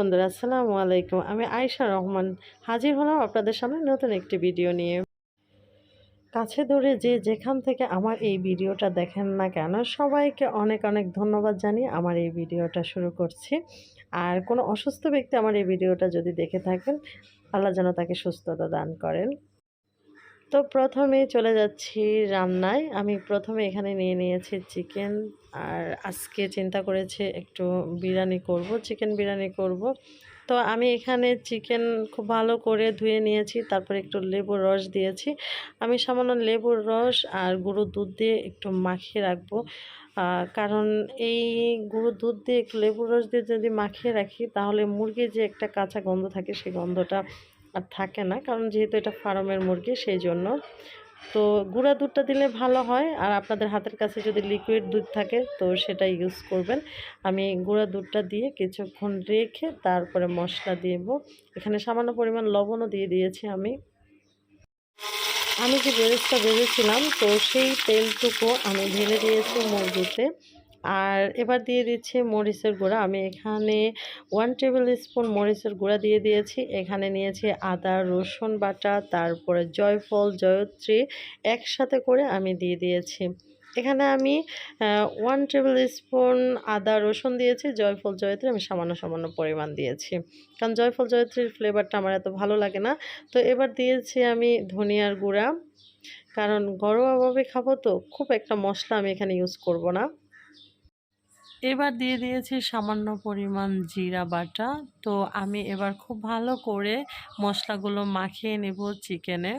বন্ধুরা, আসসালামু আলাইকুম। আমি আয়শা রহমান হাজির হলাম আপনাদের সামনে নতুন একটি ভিডিও নিয়ে। কাছে ধরে যে যেখান থেকে আমার এই ভিডিওটা দেখেন না কেন, সবাইকে অনেক অনেক ধন্যবাদ জানিয়ে আমার এই ভিডিওটা শুরু করছি। আর কোনো অসুস্থ ব্যক্তি আমার এই ভিডিওটা যদি দেখে থাকেন, আল্লাহ যেন তাকে সুস্থতা দান করেন। তো প্রথমে চলে যাচ্ছি রান্নায়। আমি প্রথমে এখানে নিয়ে নিয়েছি চিকেন আর আজকে চিন্তা করেছি একটু বিরিয়ানি করব, চিকেন বিরিয়ানি করব। তো আমি এখানে চিকেন খুব ভালো করে ধুয়ে নিয়েছি, তারপর একটু লেবুর রস দিয়েছি। আমি সামান্য লেবুর রস আর গুঁড়ো দুধ দিয়ে একটু মাখিয়ে রাখব। কারণ এই গুঁড়ো দুধ দিয়ে একটু লেবুর রস দিয়ে যদি মাখিয়ে রাখি, তাহলে মুরগির যে একটা কাঁচা গন্ধ থাকে সেই গন্ধটা আর থাকে না, কারণ যেহেতু এটা ফার্মের মুরগি সেই জন্য তো গুঁড়া দুধটা দিলে ভালো হয়, আর আপনাদের হাতের কাছে যদি লিকুইড দুধ থাকে, তো সেটা ইউজ করবেন। আমি গুঁড়া দুধটা দিয়ে কিছুক্ষণ রেখে তারপরে মশলা দেব। এখানে সামান্য পরিমাণ লবণও দিয়ে দিয়েছি আমি। আমি যে বেরেস্তা ভেজেছিলাম, তো সেই তেলটুকু আমি ঢেলে দিয়েছি মুরগিতে। আর এবার দিয়ে দিচ্ছি মরিচের গুঁড়া। আমি এখানে ওয়ান টেবিল স্পুন মরিচের গুঁড়া দিয়ে দিয়েছি। এখানে নিয়েছি আদা, রসুন বাটা, তারপরে জয়ফল, জয়ত্রী একসাথে করে আমি দিয়ে দিয়েছি। এখানে আমি ওয়ান টেবিল স্পুন আদা, রসুন দিয়েছি, জয়ফল, জয়ত্রী আমি সামান্য সামান্য পরিমাণ দিয়েছি। কারণ জয়ফল, জয়ত্রীর ফ্লেভারটা আমার এত ভালো লাগে না। তো এবার দিয়েছি আমি ধনিয়ার গুঁড়া। কারণ ঘরোয়াভাবে খাব তো খুব একটা মশলা আমি এখানে ইউজ করব না। এবার দিয়ে দিয়েছি সামান্য পরিমাণ জিরা বাটা। তো আমি এবার খুব ভালো করে মশলাগুলো মাখিয়ে নেব চিকেনে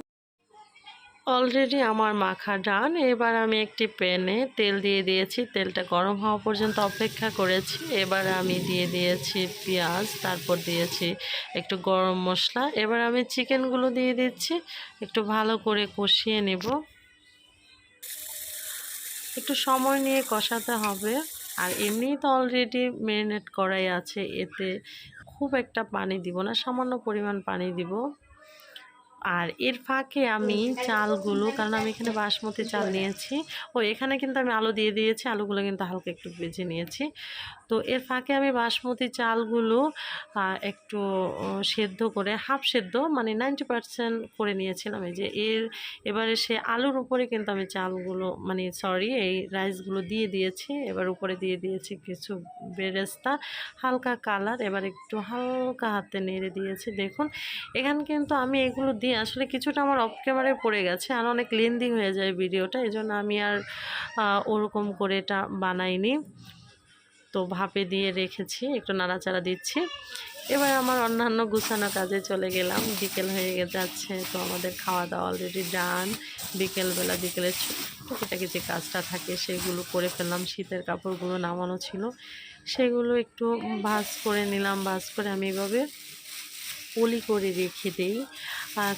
অলরেডি আমার মাখা ডান এবার আমি একটি প্যানে তেল দিয়ে দিয়েছি। তেলটা গরম হওয়া পর্যন্ত অপেক্ষা করেছি। এবার আমি দিয়ে দিয়েছি পেঁয়াজ, তারপর দিয়েছি একটু গরম মশলা। এবার আমি চিকেনগুলো দিয়ে দিচ্ছি। একটু ভালো করে কষিয়ে নেব। একটু সময় নিয়ে কষাতে হবে। আর এমনিই তো অলরেডি ম্যারিনেট করাই আছে, এতে খুব একটা পানি দিব না, সামান্য পরিমাণ পানি দিব। আর এর ফাঁকে আমি চালগুলো, কারণ আমি এখানে বাসমতি চাল নিয়েছি। ও, এখানে কিন্তু আমি আলু দিয়ে দিয়েছি, আলুগুলো কিন্তু হালকা একটু বেজে নিয়েছি। তো এর ফাঁকে আমি বাসমতি চালগুলো একটু সেদ্ধ করে, হাফ সেদ্ধ মানে নাইনটি পারসেন্ট করে নিয়েছিলাম। এই যে এর, এবারে সে আলুর উপরে কিন্তু আমি চালগুলো মানে সরি এই রাইসগুলো দিয়ে দিয়েছি। এবার উপরে দিয়ে দিয়েছি কিছু বেরেস্তা, হালকা কালার এবার একটু হালকা হাতে নেড়ে দিয়েছি। দেখুন, এখানে কিন্তু আমি এগুলো দিয়ে আসলে কিছুটা আমার অফ ক্যামেরায় পড়ে গেছে আর অনেক লেন্দি হয়ে যায় ভিডিওটা এই আমি আর ওরকম করে এটা বানাইনি। তো ভাপে দিয়ে রেখেছি, একটু নাড়াচাড়া দিচ্ছি। এবার আমার অন্যান্য গুছানো কাজে চলে গেলাম, বিকেল হয়ে যাচ্ছে। তো আমাদের খাওয়া দাওয়া অলরেডি ডান বিকেলবেলা বিকেলের টুকিটাকি যে কাজটা থাকে সেগুলো করে ফেললাম। শীতের কাপড়গুলো নামানো ছিল। সেগুলো একটু ভাজ করে নিলাম, ভাজ করে আমি এভাবে পলি করে রেখে দিই।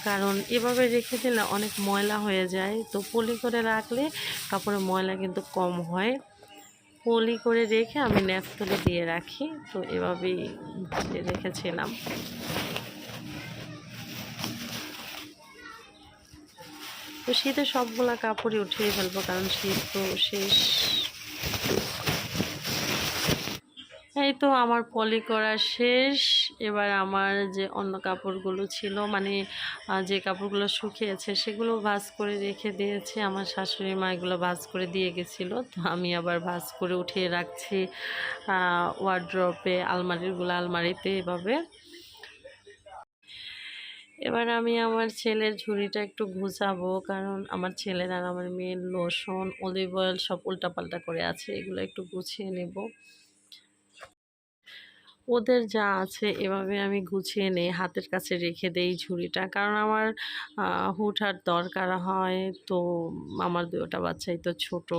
কারণ এভাবে রেখে দিলে অনেক ময়লা হয়ে যায়। তো পলি করে রাখলে কাপড়ে ময়লা কিন্তু কম হয়। পলি করে রেখে আমি ন্যাপতলে দিয়ে রাখি। তো এভাবেই রেখেছিলাম। তো শীতে সবগুলা কাপড়ই উঠিয়ে ফেলব, কারণ শীত তো শেষ। এই তো আমার পলি করা শেষ। এবার আমার যে অন্য কাপড়গুলো ছিল মানে যে কাপড়গুলো শুকিয়েছে সেগুলো ভাজ করে রেখে দিয়েছে। আমার শাশুড়ি মা এগুলো ভাজ করে দিয়ে গেছিল। তো আমি আবার ভাজ করে উঠিয়ে রাখছি ওয়ার্ড্রপে আলমারিগুলো আলমারিতে এভাবে। এবার আমি আমার ছেলের ঝুড়িটা একটু ঘুচাবো, কারণ আমার ছেলের আর আমার মেয়ের লোশন অলিভ অয়েল সব উল্টাপাল্টা করে আছে, এগুলো একটু গুছিয়ে নেব। ওদের যা আছে এভাবে আমি গুছিয়ে নেই, হাতের কাছে রেখে দেই ঝুড়িটা। কারণ আমার হুটহাট দরকার হয় তো আমার দুটা বাচ্চাই তো ছোট।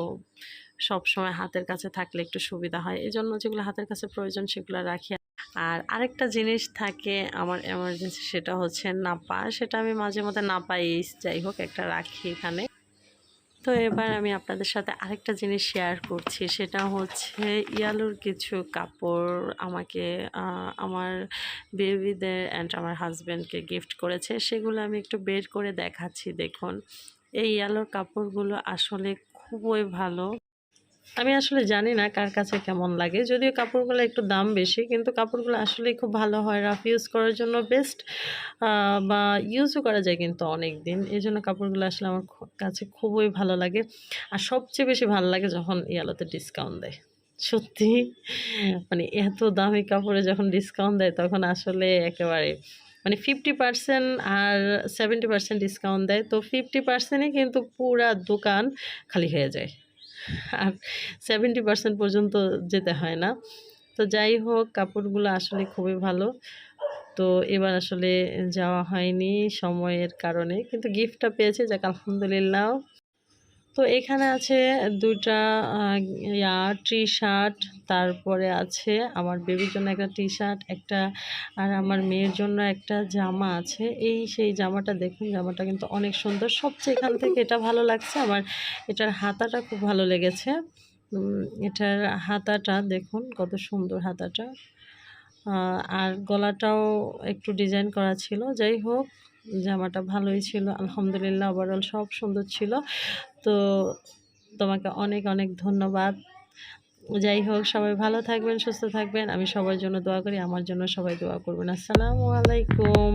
সব সময় হাতের কাছে থাকলে একটু সুবিধা হয়। এই জন্য যেগুলো হাতের কাছে প্রয়োজন সেগুলো রাখি। আর আরেকটা জিনিস থাকে আমার এমার্জেন্সি সেটা হচ্ছে নাপা সেটা আমি মাঝে মধ্যে নাপাই যাই হোক একটা রাখি এখানে। তো এবার আমি আপনাদের সাথে আরেকটা জিনিস শেয়ার করছি, সেটা হচ্ছে ইয়ালুর কিছু কাপড় আমাকে আমার বেবিদের অ্যান্ড আমার হাজব্যান্ডকে গিফট করেছে, সেগুলো আমি একটু বের করে দেখাচ্ছি, দেখুন। এই ইয়ালোর কাপড়গুলো আসলে খুবই ভালো। আমি আসলে জানি না কার কাছে কেমন লাগে। যদিও কাপড়গুলো একটু দাম বেশি, কিন্তু কাপড়গুলো আসলেই খুব ভালো হয়। রাফ ইউজ করার জন্য বেস্ট বা ইউজও করা যায় কিন্তু অনেক দিন। এই জন্য কাপড়গুলো আসলে আমার কাছে খুবই ভালো লাগে। আর সবচেয়ে বেশি ভালো লাগে যখন ইয়ালোতে ডিসকাউন্ট দেয়। সত্যি? মানে এত দামি কাপড়ে যখন ডিসকাউন্ট দেয়, তখন আসলে একেবারে মানে ফিফটি পার্সেন্ট আর সেভেন্টি পার্সেন্ট ডিসকাউন্ট দেয়। তো ফিফটি পার্সেন্টই কিন্তু পুরা দোকান খালি হয়ে যায়। আর সেভেন্টি পার্সেন্ট পর্যন্ত যেতে হয় না। তো যাই হোক, কাপড়গুলো আসলে খুবই ভালো। তো এবার আসলে যাওয়া হয়নি সময়ের কারণে। কিন্তু গিফটটা পেয়েছে, যাক আলহামদুলিল্লাহ। তো এখানে আছে দুইটা ইয়া টি শার্ট তারপরে আছে আমার বেবির জন্য একটা টি শার্ট একটা, আর আমার মেয়ের জন্য একটা জামা আছে। এই সেই জামাটা দেখুন, জামাটা কিন্তু অনেক সুন্দর। সবচেয়ে এখান থেকে এটা ভালো লাগছে, আমার এটার হাতাটা খুব ভালো লেগেছে। এটার হাতাটা দেখুন, কত সুন্দর হাতাটা। আর গলাটাও একটু ডিজাইন করা ছিল। যাই হোক জামাটা ভালোই ছিল, আলহামদুলিল্লাহ ওভারঅল সব সুন্দর ছিল। তো তোমাকে অনেক অনেক ধন্যবাদ। যাই হোক, সবাই ভালো থাকবেন, সুস্থ থাকবেন। আমি সবার জন্য দোয়া করি, আমার জন্য সবাই দোয়া করবেন। আসসালামু আলাইকুম।